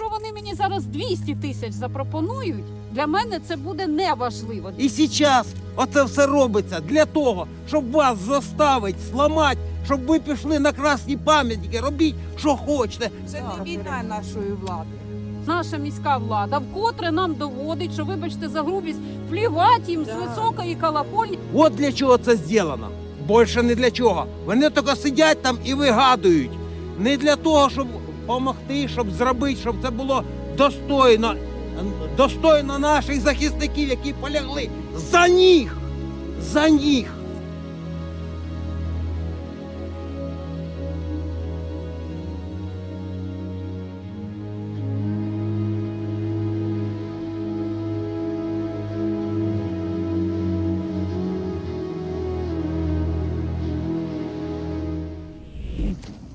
Якщо вони мені зараз 200 тисяч запропонують, для мене це буде неважливо. І зараз оце все робиться для того, щоб вас заставити, зламати, щоб ви пішли на красні пам'ятники, робіть, що хочете. Це не війна нашої влади. Наша міська влада вкотре нам доводить, що, вибачте за грубість, плівать їм з високої колокольні. От для чого це зроблено. Більше не для чого. Вони тільки сидять там і вигадують. Не для того, щоб допомогти, щоб зробити, щоб це було достойно, достойно наших захисників, які полягли за них. За них.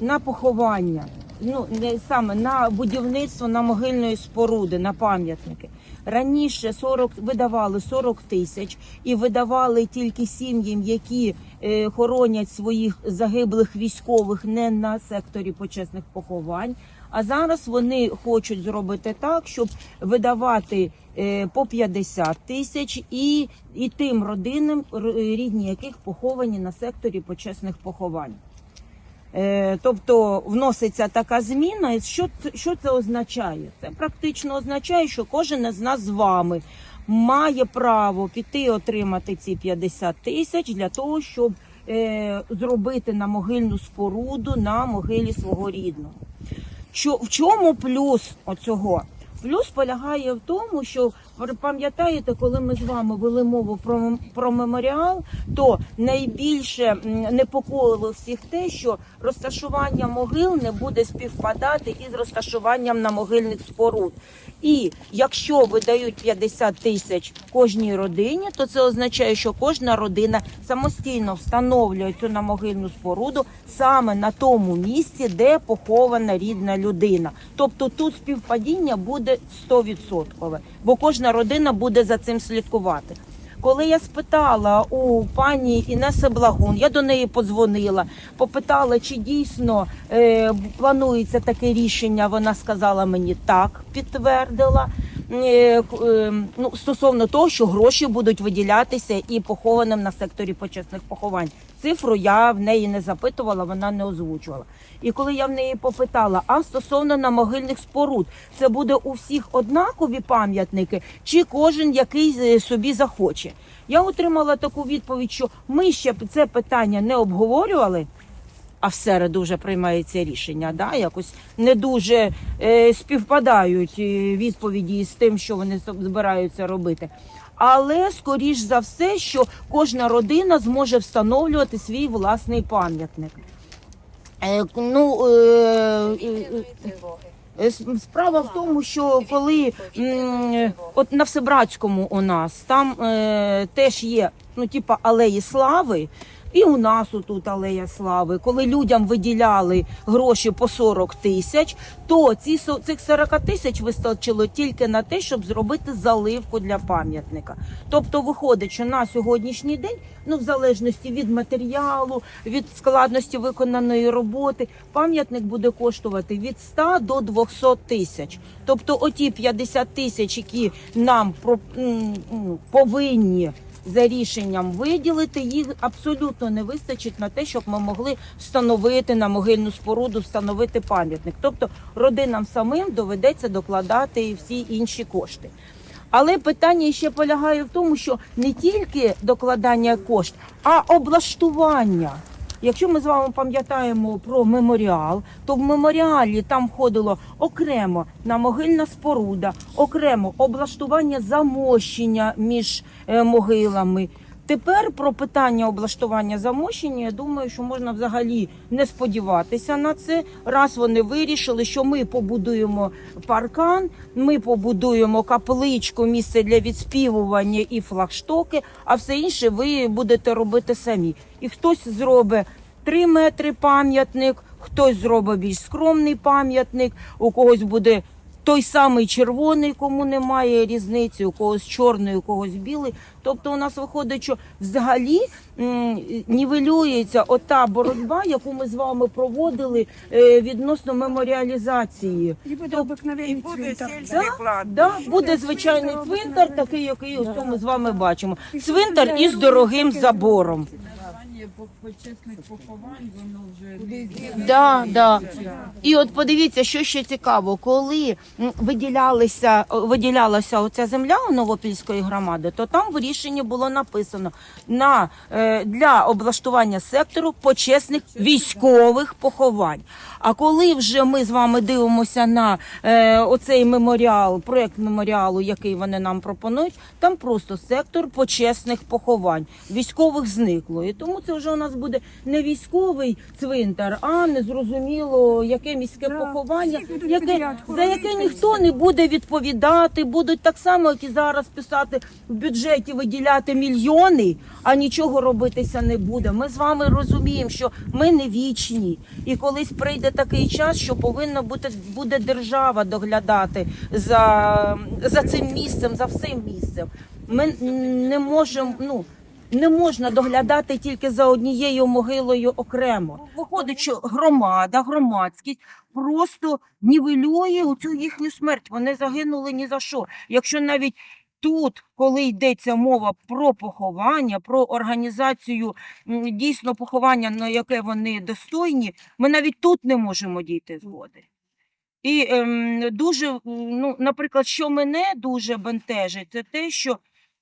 на поховання, ну не саме на будівництво на могильної споруди, на пам'ятники. Раніше 40, видавали 40 тисяч і видавали тільки сім'ям, які е, хоронять своїх загиблих військових не на секторі почесних поховань. А зараз вони хочуть зробити так, щоб видавати е, по 50 тисяч і, і тим родинам, рідні яких поховані на секторі почесних поховань. Е, Тобто вноситься така зміна, і що, що це означає? Це практично означає, що кожен із нас з вами має право піти отримати ці 50 тисяч для того, щоб е, зробити на могильну споруду на могилі свого рідного. Що, в чому плюс оцього? Плюс полягає в тому, що пам'ятаєте, коли ми з вами вели мову про, про меморіал, то найбільше непокоїло всіх те, що розташування могил не буде співпадати із розташуванням на могильних споруд. І якщо видають 50 тисяч кожній родині, то це означає, що кожна родина самостійно встановлює цю намогильну споруду саме на тому місці, де похована рідна людина. Тобто тут співпадіння буде 100%, бо кожна родина буде за цим слідкувати. Коли я спитала у пані Інеси Благун, я до неї подзвонила, попитала, чи дійсно е, планується таке рішення. Вона сказала мені так, підтвердила. Е, е, ну, стосовно того, що гроші будуть виділятися і похованим на секторі почесних поховань. Цифру я в неї не запитувала, вона не озвучувала. І коли я в неї попитала, а стосовно на могильних споруд, це буде у всіх однакові пам'ятники, чи кожен який е, собі захоче? Я отримала таку відповідь, що ми ще це питання не обговорювали. А в середу вже приймається рішення. Да? Якось не дуже е, співпадають е, відповіді з тим, що вони збираються робити. Але скоріш за все, що кожна родина зможе встановлювати свій власний пам'ятник. Е, ну, е, е, Справа в тому, що коли от на Всебратському у нас там е, теж є ну, типа алеї слави. І у нас тут алея слави. Коли людям виділяли гроші по 40 тисяч, то ці цих 40 тисяч вистачило тільки на те, щоб зробити заливку для пам'ятника. Тобто, виходить, що на сьогоднішній день, ну в залежності від матеріалу, від складності виконаної роботи, пам'ятник буде коштувати від 100 до 200 тисяч. Тобто, оті 50 тисяч, які нам про- повинні за рішенням виділити, їх абсолютно не вистачить на те, щоб ми могли встановити на могильну споруду, встановити пам'ятник. Тобто родинам самим доведеться докладати всі інші кошти. Але питання ще полягає в тому, що не тільки докладання коштів, а облаштування. Якщо ми з вами пам'ятаємо про меморіал, то в меморіалі там входило окремо на могильна споруда, окремо облаштування замощення між е, могилами. Тепер про питання облаштування замощення, я думаю, що можна взагалі не сподіватися на це. Раз вони вирішили, що ми побудуємо паркан, ми побудуємо капличку, місце для відспівування і флагштоки, а все інше ви будете робити самі. І хтось зробить 3 метри пам'ятник, хтось зробить більш скромний пам'ятник, у когось буде той самий червоний, кому немає різниці, у когось чорний, у когось білий. Тобто у нас виходить, що взагалі нівелюється ота боротьба, яку ми з вами проводили е, відносно меморіалізації. І буде обикновенний цвинтар. Да, да, буде звичайний цвинтар, такий, який ось ми з вами бачимо. Цвинтар із дорогим забором. Почесних поховань, воно вже Да, да. І от подивіться, що ще цікаво, коли виділялися, виділялася оця земля у Новопільської громади, то там в рішенні було написано на, е, для облаштування сектору почесних військових поховань. А коли вже ми з вами дивимося на е, оцей меморіал, проект меморіалу, який вони нам пропонують, там просто сектор почесних поховань. Військових зникло. І тому це вже у нас буде не військовий цвинтар, а незрозуміло яке міське Да, поховання, всі будуть яке, підряд за яке хоронити. ніхто не буде відповідати, будуть так само, як і зараз писати в бюджеті, виділяти мільйони, а нічого робитися не буде. Ми з вами розуміємо, що ми не вічні, і колись прийде такий час, що повинна бути буде держава доглядати за, за цим місцем, за всім місцем. Ми не можемо, ну. Не можна доглядати тільки за однією могилою окремо. Виходить, що громада, громадськість просто нівелює цю їхню смерть. Вони загинули ні за що. Якщо навіть тут, коли йдеться мова про поховання, про організацію дійсно поховання, на яке вони достойні, ми навіть тут не можемо дійти згоди. І ем, дуже, ну, наприклад, що мене дуже бентежить, це те, що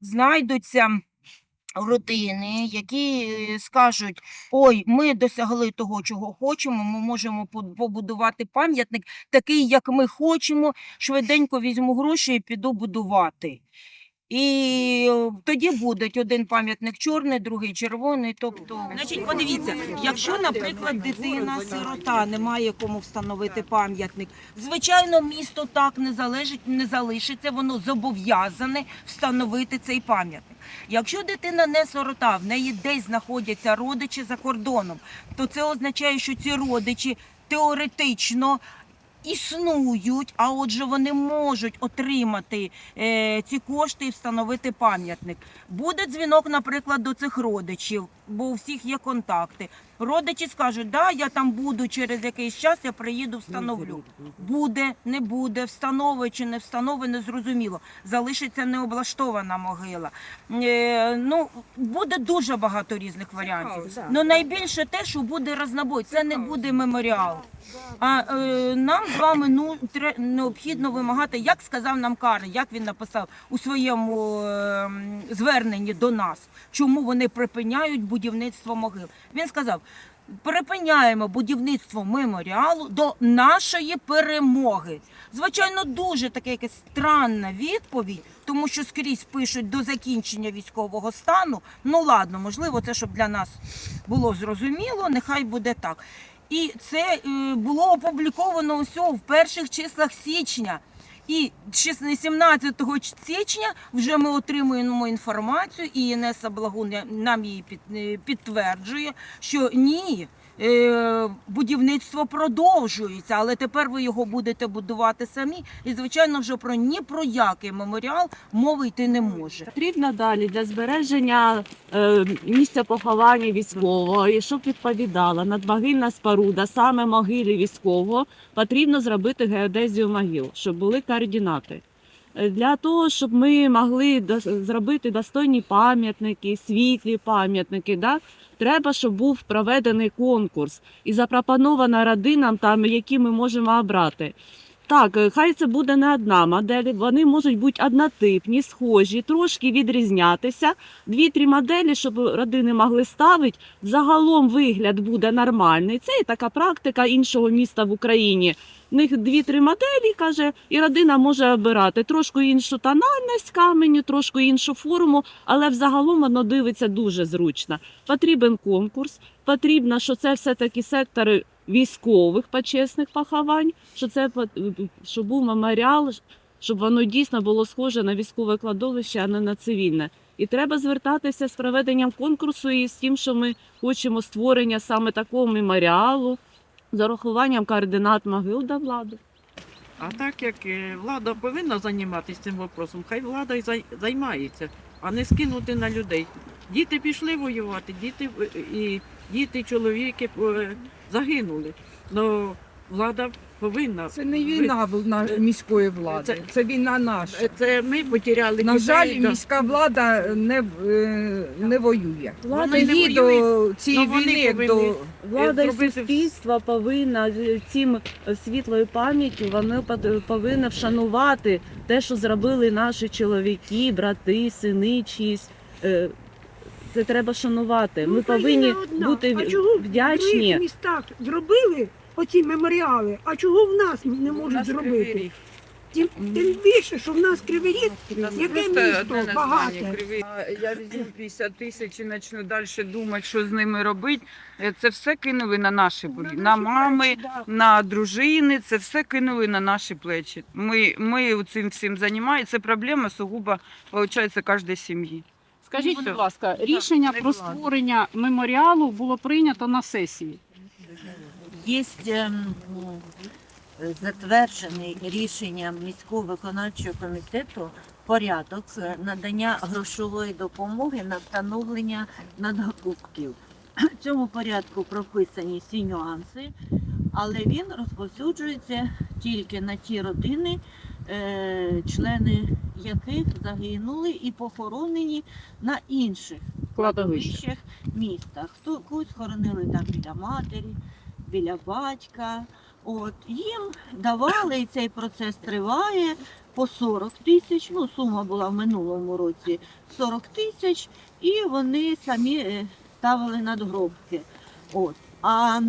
знайдуться родини, які е, скажуть: ой, ми досягли того, чого хочемо, ми можемо по- побудувати пам'ятник такий, як ми хочемо. Швиденько візьму гроші і піду будувати. І е, тоді буде один пам'ятник чорний, другий червоний. Тобто, значить, подивіться, якщо, наприклад, дитина сирота не має кому встановити пам'ятник, звичайно, місто так не залежить, не залишиться, воно зобов'язане встановити цей пам'ятник. Якщо дитина не сирота, в неї десь знаходяться родичі за кордоном, то це означає, що ці родичі теоретично існують, а отже, вони можуть отримати е, ці кошти і встановити пам'ятник. Буде дзвінок, наприклад, до цих родичів, бо у всіх є контакти. Родичі скажуть, да, я там буду через якийсь час, я приїду, встановлю. Буде, не буде, встанови чи не встанови, не зрозуміло. Залишиться необлаштована могила. Е, ну, буде дуже багато різних варіантів. да. Ну найбільше те, що буде рознобой, це не буде меморіал. А е, нам з вами ну тре- необхідно вимагати, як сказав нам Карл, як він написав у своєму е, м, зверненні до нас, чому вони припиняють будівництво могил. Він сказав. Припиняємо будівництво меморіалу до нашої перемоги. Звичайно, дуже така якась странна відповідь, тому що скрізь пишуть до закінчення військового стану. Ну ладно, можливо, це щоб для нас було зрозуміло, нехай буде так. І це е, було опубліковано усього в перших числах січня. І 16 17 січня вже ми отримуємо інформацію, і Інеса Благун нам її е, підтверджує, що ні. Е, Будівництво продовжується, але тепер ви його будете будувати самі. І звичайно, вже про ні про який меморіал мови йти не може. Потрібно далі для збереження е, місця поховання військового, і щоб відповідала надмогильна споруда, саме могилі військового, потрібно зробити геодезію могил, щоб були координати. Е, Для того, щоб ми могли зробити достойні пам'ятники, світлі пам'ятники, да, треба, щоб був проведений конкурс і запропонована родинам, там, які ми можемо обрати. Так, е, хай це буде не одна модель. Вони можуть бути однотипні, схожі, трошки відрізнятися. Дві-три моделі, щоб родини могли ставити. Загалом вигляд буде нормальний. Це і така практика іншого міста в Україні. В них дві-три моделі, каже, і родина може обирати трошки іншу тональність каменю, трошки іншу форму, але взагалом воно дивиться дуже зручно. Потрібен конкурс, потрібно, що це все-таки сектори військових почесних поховань, що це щоб був меморіал, щоб воно дійсно було схоже на військове кладовище, а не на цивільне. І треба звертатися з проведенням конкурсу і з тим, що ми хочемо створення саме такого меморіалу з урахуванням координат могил до влади. А так як е, влада повинна займатися цим вопросом, хай влада зай- займається, а не скинути на людей. Діти пішли воювати, діти е, і діти, чоловіки е, загинули. Но влада повинна. Це не війна міської влади, Це- це війна наша. Е, Це ми потеряли На жаль, да. міська влада не, е, не воює. Влада Її до цієї Ну, війни, як повинні- до Влада і суспільство повинна цим світлою пам'яттю вони повинні вшанувати те, що зробили наші чоловіки, брати, сини чиїсь. Це треба шанувати. Ми повинні бути Ну, А чого в вдячні. других містах зробили оці меморіали, а чого в нас не можуть зробити? Тим, тим більше, що в нас кривий ріг, яке місто багате. А Я візьму 50 тисяч і почну далі думати, що з ними робити. Е, Це все кинули на наші були. На мами, на дружини, це все кинули на наші плечі. Ми, ми цим всім займаємося. Це проблема сугубо, виходить, кожної сім'ї. Скажіть, будь ласка, рішення про створення меморіалу було прийнято на сесії. Є ем, затверджений рішенням міського виконавчого комітету порядок надання грошової допомоги на встановлення надгробків. В цьому порядку прописані всі нюанси, але він розповсюджується тільки на ті родини, члени яких загинули і похоронені на інших кладовищах міста. Хто когось хоронили там біля матері, біля батька. От їм давали, і цей процес триває по 40 тисяч. Ну, сума була в минулому році 40 тисяч, і вони самі е, ставили надгробки. От. А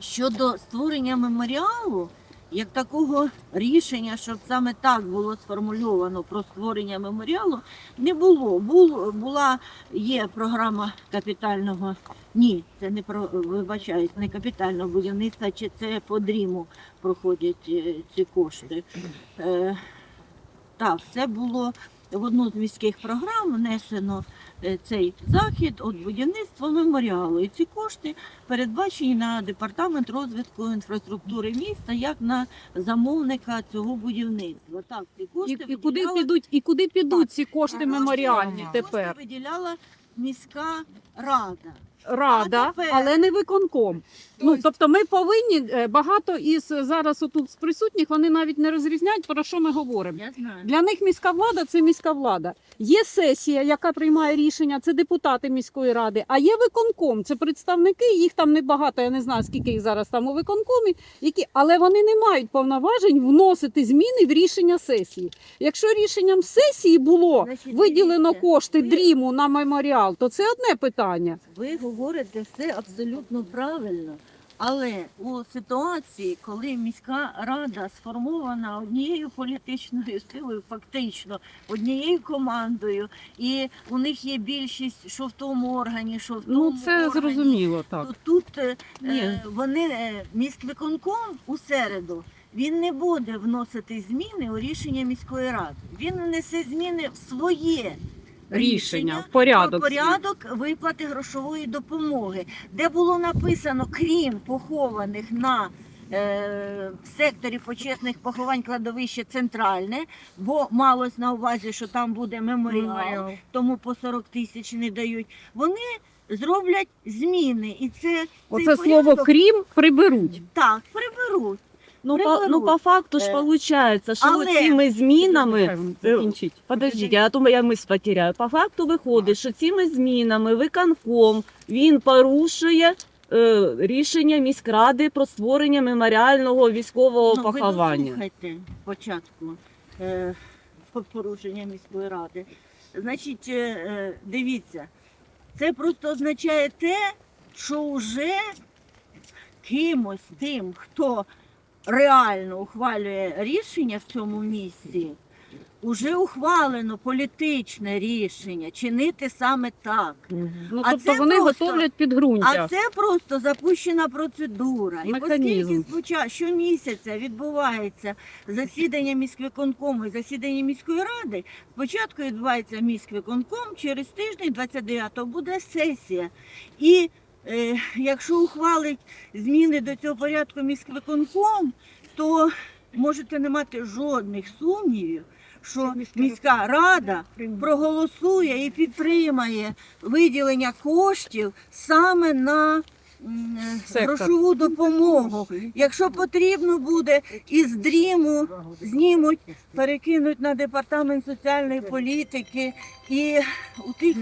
щодо створення меморіалу, як такого рішення, щоб саме так було сформульовано про створення меморіалу, не було. Бул, була є програма капітального. Ні, це не про вибачаюсь, не капітального будівництва, чи це по дріму проходять е, ці кошти. Е, так, це було в одну з міських програм внесено е, цей захід от будівництва меморіалу. І ці кошти передбачені на департамент розвитку інфраструктури міста як на замовника цього будівництва. Так, ці І, кошти і куди виділяла- підуть, і куди підуть ці кошти Кошти- меморіальні кошти тепер? виділяла міська рада. Рада, тепер? але не виконком. Ну тобто, ми повинні е, багато із зараз отут з присутніх вони навіть не розрізняють про що ми говоримо. Я знаю. Для них міська влада це міська влада. Є сесія, яка приймає рішення, це депутати міської ради. А є виконком, це представники. Їх там небагато. Я не знаю скільки їх зараз там у виконкомі, які але вони не мають повноважень вносити зміни в рішення сесії. Якщо рішенням сесії було Значить, виділено дивіться, кошти ви- дріму на меморіал, то це одне питання. Ви говорите все абсолютно правильно. Але у ситуації, коли міська рада сформована однією політичною силою, фактично однією командою, і у них є більшість, що в тому органі, що в тому Ну це органі, зрозуміло так. то тут е, е, вони е, міськвиконком у середу. Він не буде вносити зміни у рішення міської ради. Він внесе зміни в своє Рішення, про порядок. порядок виплати грошової допомоги, де було написано, крім похованих на е, секторі почесних поховань кладовище центральне, бо малось на увазі, що там буде меморіал, тому по 40 тисяч не дають. Вони зроблять зміни, і це Оце слово порядок крім приберуть. так приберуть. Ну, по, ну, по факту ж Е, виходить, що але- цими змінами закінчать. Подождіть, а то я мисль потеряю. По факту виходить, що цими змінами виконком він порушує е, рішення міськради про створення меморіального військового Ну, ви поховання. дослухайте спочатку е, порушення міської ради. Значить, е, е, дивіться, це просто означає те, що вже кимось тим, хто реально ухвалює рішення в цьому місці, уже ухвалено політичне рішення чинити саме так. Ну А тобто це вони просто- готовлять підґрунтя. А це просто запущена процедура. Механізм. І оскільки щомісяця відбувається засідання міськвиконкому і засідання міської ради, спочатку відбувається міськвиконком, через тиждень, 29-го, буде сесія. І якщо ухвалить зміни до цього порядку міськвиконком, то можете не мати жодних сумнівів, що міська рада проголосує і підтримає виділення коштів саме на Сектор. грошову допомогу. Якщо потрібно буде, із дріму знімуть, перекинуть на департамент соціальної політики і у тих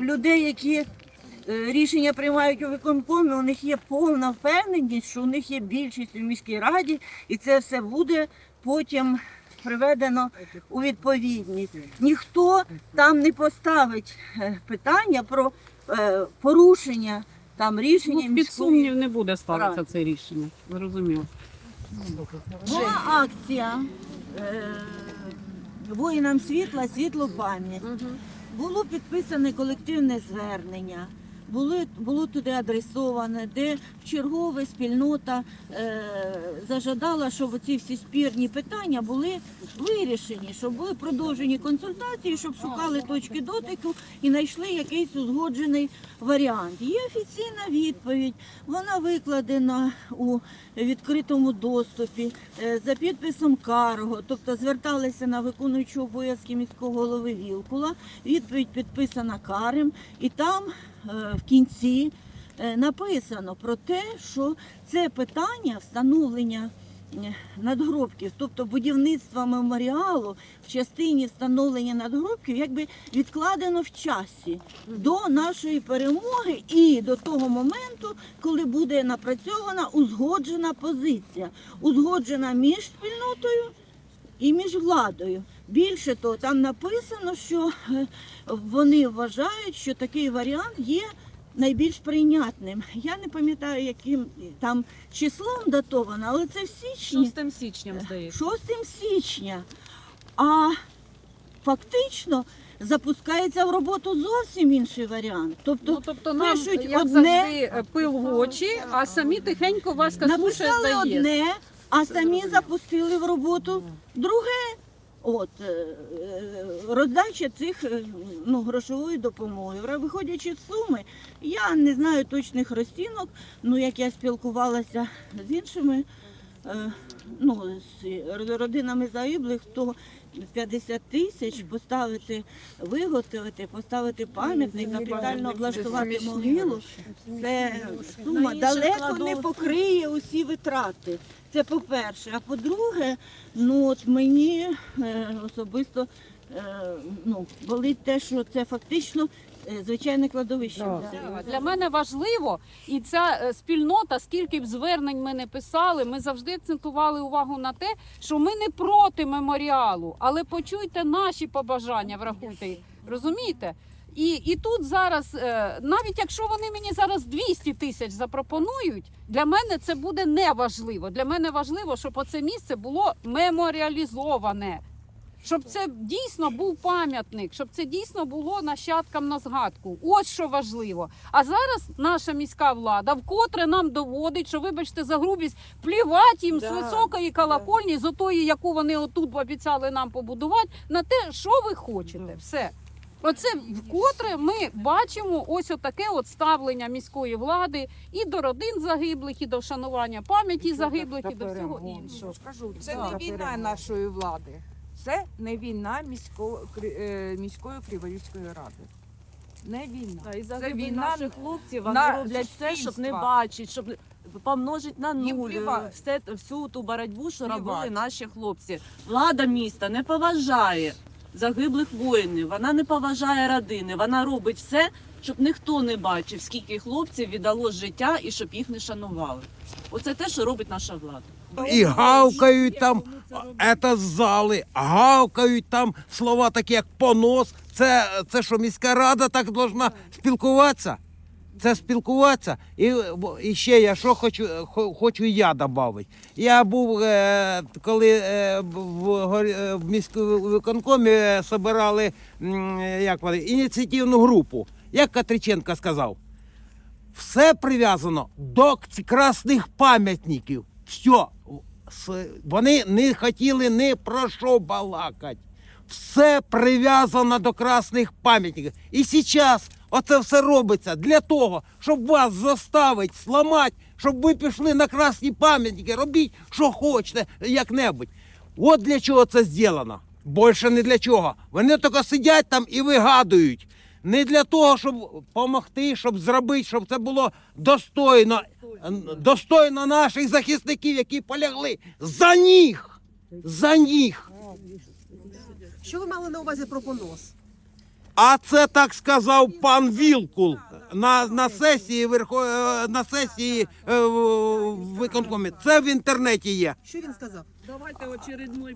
людей, які е, рішення приймають у виконкомі, у них є повна впевненість, що у них є більшість у міській раді, і це все буде потім приведено у відповідність. Ніхто там не поставить е, питання про е, порушення там рішення Ну, під сумнів не буде ставитися це рішення. Зрозуміло. Була акція е, воїнам світла, світло пам'ять. Було підписане колективне звернення. Були, було туди адресоване, де чергове спільнота е, зажадала, щоб ці всі спірні питання були вирішені, щоб були продовжені консультації, щоб шукали точки дотику і знайшли якийсь узгоджений варіант. Є офіційна відповідь, вона викладена у відкритому доступі е, за підписом Карго, тобто зверталися на виконуючого обов'язки міського голови Вілкула. Відповідь підписана Карем, і там в кінці е, написано про те, що це питання встановлення е, надгробків, тобто будівництва меморіалу в частині встановлення надгробків, якби відкладено в часі до нашої перемоги і до того моменту, коли буде напрацьована узгоджена позиція, узгоджена між спільнотою і між владою. Більше того, там написано, що е, вони вважають, що такий варіант є найбільш прийнятним. Я не пам'ятаю, яким там числом датовано, але це в січні. 6 січням, здається. 6 січня. А фактично запускається в роботу зовсім інший варіант. Тобто Ну, тобто нам, пишуть як одне- завжди, е, пил в очі, а самі тихенько Васька слушає написали дає. одне, а самі запустили в роботу друге. От е, е, роздача цих е, ну, грошової допомоги. Виходячи з суми, я не знаю точних розцінок. Ну як я спілкувалася з іншими ну, з родинами загиблих, то 50 тисяч поставити, виготовити, поставити пам'ятник, капітально облаштувати могилу. Це сума далеко не покриє усі витрати. Це по-перше. А по-друге, ну от мені е, особисто е, ну, болить те, що це фактично е, звичайне кладовище. Да. Для мене важливо, і ця е, спільнота, скільки б звернень ми не писали, ми завжди акцентували увагу на те, що ми не проти меморіалу, але почуйте наші побажання, врахуйте їх. Розумієте? І, і тут зараз, е, навіть якщо вони мені зараз 200 тисяч запропонують, для мене це буде неважливо. Для мене важливо, щоб оце місце було меморіалізоване. Щоб це дійсно був пам'ятник, щоб це дійсно було нащадкам на згадку. Ось що важливо. А зараз наша міська влада вкотре нам доводить, що, вибачте, за грубість плівати їм з високої колокольні, з отої, яку вони отут обіцяли нам побудувати, на те, що ви хочете. Все. Оце вкотре ми бачимо ось отаке от ставлення міської влади і до родин загиблих, і до вшанування пам'яті загиблих, і до всього іншого. Це не війна нашої влади. Це не війна місько, Кри- е, міської Криворізької ради. Не війна. Та, і Це війна наших хлопців вони на роблять все, щоб не бачити, щоб помножити на нуль все, всю ту боротьбу, що робили Плівати. наші хлопці. Влада міста не поважає загиблих воїнів, вона не поважає родини, вона робить все, щоб ніхто не бачив, скільки хлопців віддало життя і щоб їх не шанували. Оце те, що робить наша влада. І гавкають там, це з зали, гавкають там слова такі, як понос. Це, це що, міська рада так должна спілкуватися? Це спілкуватися. І, і ще я що хочу, хочу я додати. Я був, е, коли е, в, е, в міському виконкомі е, як ініціативну групу. Як Катриченко сказав, все прив'язано до красних пам'ятників. Все. Вони не хотіли ні про що балакати. Все прив'язано до красних пам'ятників. І зараз оце все робиться для того, щоб вас заставити, сламати щоб ви пішли на красні пам'ятники, робіть, що хочете, як-небудь. От для чого це зроблено. Більше не для чого. Вони тільки сидять там і вигадують. Не для того, щоб допомогти, щоб зробити, щоб це було достойно, достойно наших захисників, які полягли за них. За них. Що ви мали на увазі про понос? А це так сказав пан Вілкул на, на сесії верхо, е, на сесії е, виконкомі. Це в інтернеті є. Що він сказав?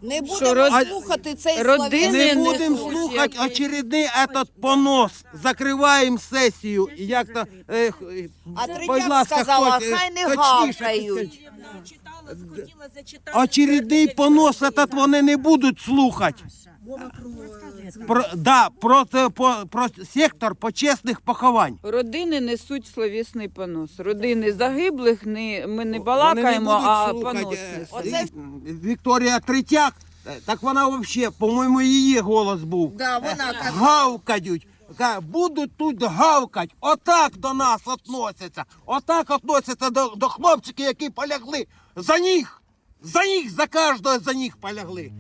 Не Що, будемо род- слухати цей родини Не не будемо слухати очередний этот понос. Закриваємо сесію. І Як то, е, х- е, А будь Третяк ласка, сказала, е, хай не точніше, гавкають. Очередний понос этот вони не будуть слухати. Про, да, про, те- по, про сектор почесних поховань. Родини несуть словісний понос. Родини загиблих не, ми не балакаємо, а слухати, понос е, несуть. Оце- Вікторія Третяк, е, так вона взагалі, по-моєму, її голос був. Да, вона казала. Гавкають. Ка- Будуть тут гавкать. Отак до нас относяться. Отак относяться до, до хлопчиків, які полягли за них. За них, за кожного за них полягли.